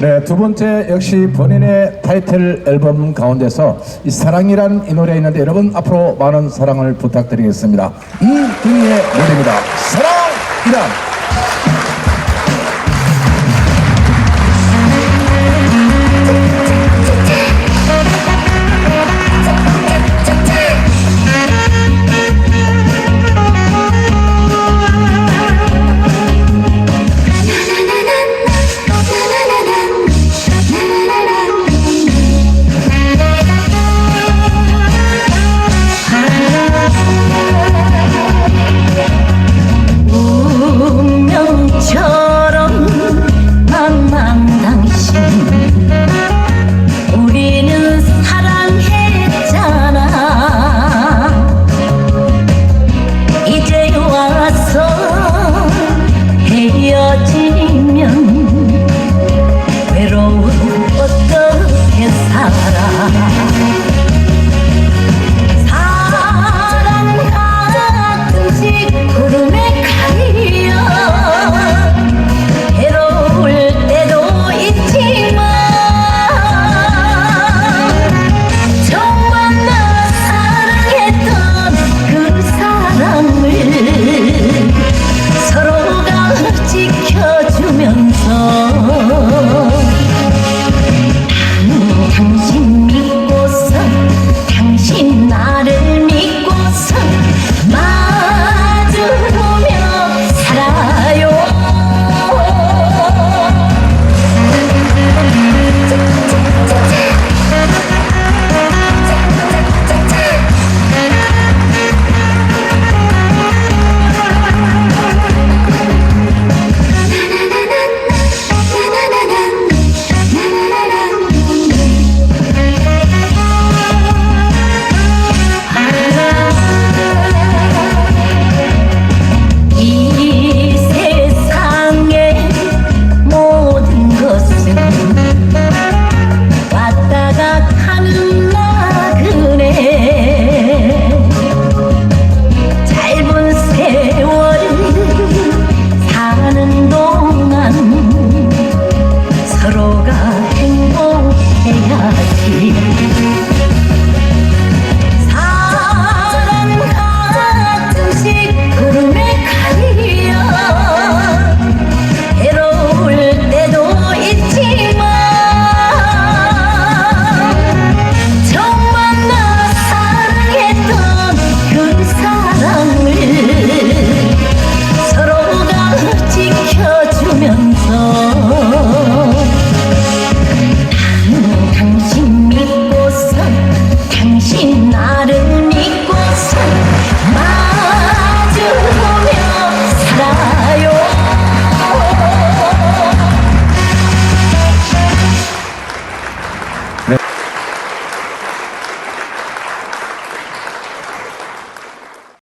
네, 두 번째 역시 본인의 타이틀 앨범 가운데서 이 사랑이란 이 노래 있는데 여러분 앞으로 많은 사랑을 부탁드리겠습니다. 이분의 노래입니다. 사랑이란